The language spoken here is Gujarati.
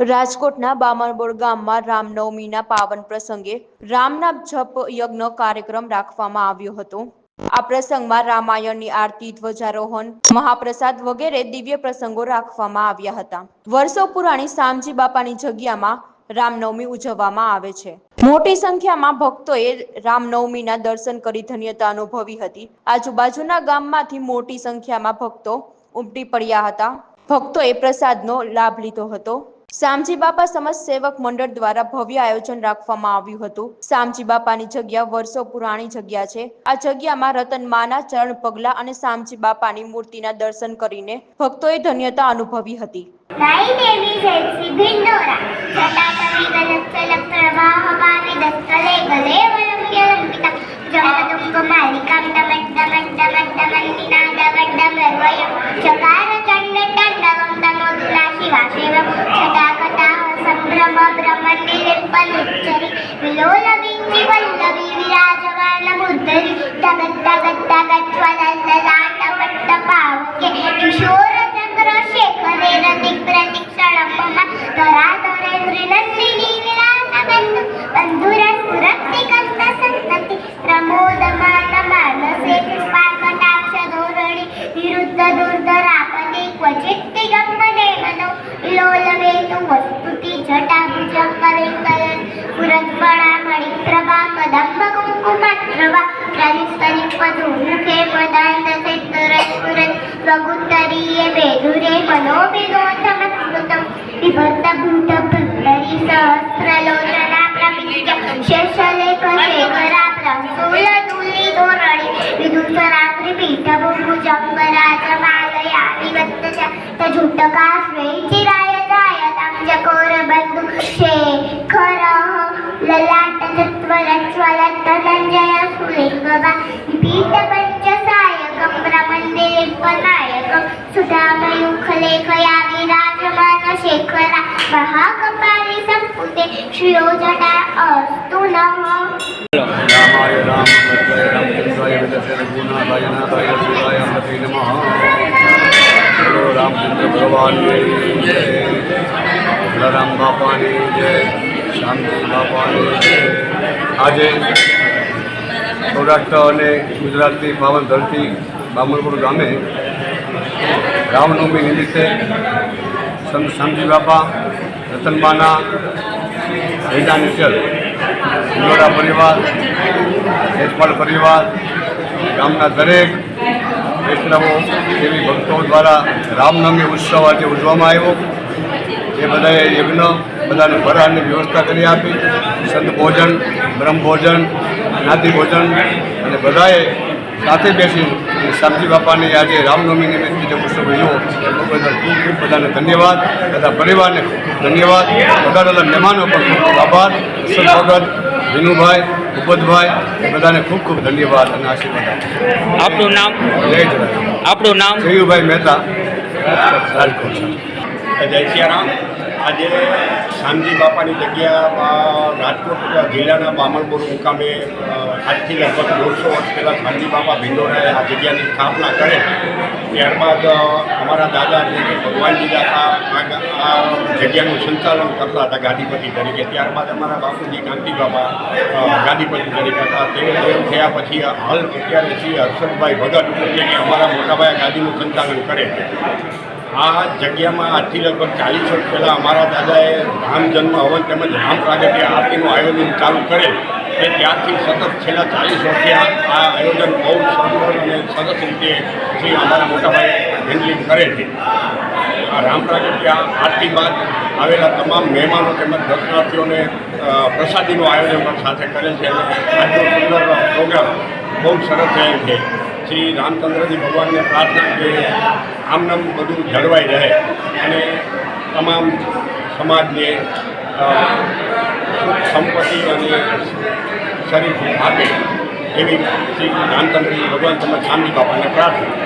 રાજકોટના બામણબોડ ગામમાં રામનવમીના પાવન પ્રસંગે રામના જપ યજ્ઞ કાર્યક્રમ રાખવામાં આવ્યો હતો. આ પ્રસંગમાં રામાયણની આરતી, ધ્વજારોહણ, મહાપ્રસાદ વગેરે દિવ્ય પ્રસંગો રાખવામાં આવ્યા હતા. વર્ષો પુરાણી શામજી બાપાની જગ્યામાં રામનવમી ઉજવવામાં આવે છે. મોટી સંખ્યામાં ભક્તોએ રામનવમીના દર્શન કરી ધન્યતા અનુભવી હતી. આજુબાજુના ગામમાંથી મોટી સંખ્યામાં ભક્તો ઉમટી પડ્યા હતા. ભક્તોએ પ્રસાદનો લાભ લીધો હતો. સામજી બાપા સમાજ સેવક મંડળ દ્વારા ભવ્ય આયોજન રાખવામાં આવ્યું હતું. સામજી બાપાની જગ્યા વર્ષો પુરાણી જગ્યા છે. આ જગ્યામાં રતન માના ચરણ પગલા અને સામજી બાપાની મૂર્તિના દર્શન કરીને ભક્તોએ ધન્યતા અનુભવી હતી. મારી ಗಟ್ಟ ಗಟ್ಟ ಗಟ್ವಲಲ್ಲ ಲಾಟ ಪಟ್ಟ ಪಾವಕ್ಕೆ ಕಿಶೋರ ಚಂದ್ರಶೇಖರ ದಿಗ್ಪ್ರತಿಕ್ ಸಳಪ್ಪಮ್ಮ ದೊರ ದೊರೆಂದ್ರಿ ನಂದಿನಿ ವಿಲಾಸ ಬಂದು ಬಂಧುರ ಸುರಕ್ತಿ ಕಂತ ಸಂತತಿ ಪ್ರಮೋದ ಮಾನ ಮಾನಸೆ ಕೃಪಾಕಟಾಕ್ಷ ಧೋರಣಿ ವಿರುದ್ಧ ದುರ್ಧರಾಪನೆ ಕ್ವಚಿತ್ತಿ ಗಮ್ಮನೆ ಮನೋ ವಿಲೋಲವೇತು ವಸ್ತುತಿ ಜಟಾಭುಜಂಬ ವೆಂಕಯ ಪುರತ್ಪಳ ಮಣಿಪ್ರಭಾ, ಕದಂಬ ಕುಮದ್ರವ ಪ್ರವಿಸ್ತರಿ ಪದ್ರುಮುಖೆ ಪದಾಂತ ಸೈತ್ತರೈಪುರನ್ ಸ್ವಗುತ್ತರಿಯೇ ಬೇದುರೆ ಮನೋಭಿಗೋತಮತ್ಕೃತಂ ವಿಭಕ್ತ ಭೂತ ಭಕ್ತರಿ ಸಹಸ್ರಲೋಚನ ಪ್ರಮಿತ್ಯ ಶೇಷಲೇಖ ಶೇಖರ ಪ್ರಸೂಲ ದುಲ್ಲಿ ಧೋರಣಿ ವಿದುಸರಾತ್ರಿ ಪೀಠಭುಜಂಬರಾಜ ಮಾಲಯಾ ವಿವತ್ತ ತಜುಟಕಾ ಶ್ರೇಚಿರಾಯ ಜಾಯತಾಂ ಚಕೋರ ಬಂಧು ಶೇಖರ ಲಲಾ ज्वलज्ज्वल धनञ्जय सुरेन्द्रं पीतपञ्चसायकं रमन्देवनायकं सुधामयुखलेखया विराजमानशेखरा महाकपाले सम्पुटे श्रियोजना अस्तु नमः रामाय रामकृष्णाय रामचन्द्राय रघुनाथाय नाथाय शिवाय हरे नमः बोलो रामचंद्र भगवान जय राम बापा ने जय शांति बापा ने जय આજે સૌરાષ્ટ્ર અને ગુજરાતની પાવન ધરતી બામણપુર ગામે રામનવમી નિમિત્તે શાંતિ બાપા રતનબાના હૈદા નીચર ઉલોડા પરિવાર દેશપાલ પરિવાર, ગામના દરેક વૈષ્ણવો એવી ભક્તો દ્વારા રામનવમી ઉત્સવ આજે ઉજવવામાં આવ્યો. એ બધાએ યજ્ઞ, બધાને ભરાની વ્યવસ્થા કરી આપી. સંત ભોજન બ્રહ્મ ભોજન જ્ઞાતિ ભોજન અને બધાએ સાથે બેસી શામજી બાપાની આજે રામનવમી નિમિત્તે જે પુસ્તક એ બદલ ખૂબ ખૂબ બધાને ધન્યવાદ બધા પરિવારને ખૂબ બધા ધન્યવાદ. વધારેલા મહેમાનો પણ ખૂબ ખૂબ આભાર. અસલ ભગત વિનુભાઈ ઉપદભાઈ એ બધાને ખૂબ ખૂબ ધન્યવાદ અને આશીર્વાદ આપણું આપનું નામ? જય આપણું નામ? જયુભાઈ મહેતા. રાજકોટ જય સિયારામ. આજે શામજી બાપાની જગ્યા રાજકોટ જિલ્લાના બામણપુર મુકામે આજથી લગભગ દોઢસો વર્ષ પહેલાં શામજી બાપા ભિંડોરાએ આ જગ્યાની સ્થાપના કરે ત્યારબાદ અમારા દાદા ભગવાનજી દાદા આ જગ્યાનું સંચાલન કરતા હતા ગાદીપતિ તરીકે. ત્યારબાદ અમારા બાપુજી ગાંધી અ, ગાદીપતિ તરીકે હતા. તે થયા પછી હાલ અત્યારે શ્રી હર્ષદભાઈ ભગત જે કે અમારા મોટાભાઈ ગાદીનું સંચાલન કરે છે. આ જગ્યામાં આજથી લગભગ ચાલીસ વર્ષ પહેલાં અમારા દાદાએ રામ જન્મ હવન તેમજ રામ પ્રાગટ્ય આરતીનું આયોજન ચાલુ કરેલ એ ત્યારથી સતત છેલ્લા ચાલીસ વર્ષથી આ આ આયોજન બહુ સુંદર અને સરસ રીતે શ્રી અમારા મોટાભાઈ હેન્ડલિંગ કરે છે. આ રામ પ્રાગટ્ય આરતી બાદ આવેલા તમામ મહેમાનો તેમજ દર્શનાર્થીઓને પ્રસાદીનું આયોજન પણ સાથે કરેલ છે અને આજનો સુંદર પ્રોગ્રામ બહુ સરસ થયેલ છે. શ્રી રામચંદ્રજી ભગવાનને પ્રાર્થના કે આમનામ બધું જળવાઈ રહે. અને તમામ સમાજને સુખ, સંપત્તિ અને શરીર આપે એવી શ્રી રામચંદ્રજી ભગવાન તમે શાંતિ બાપાને પ્રાર્થના.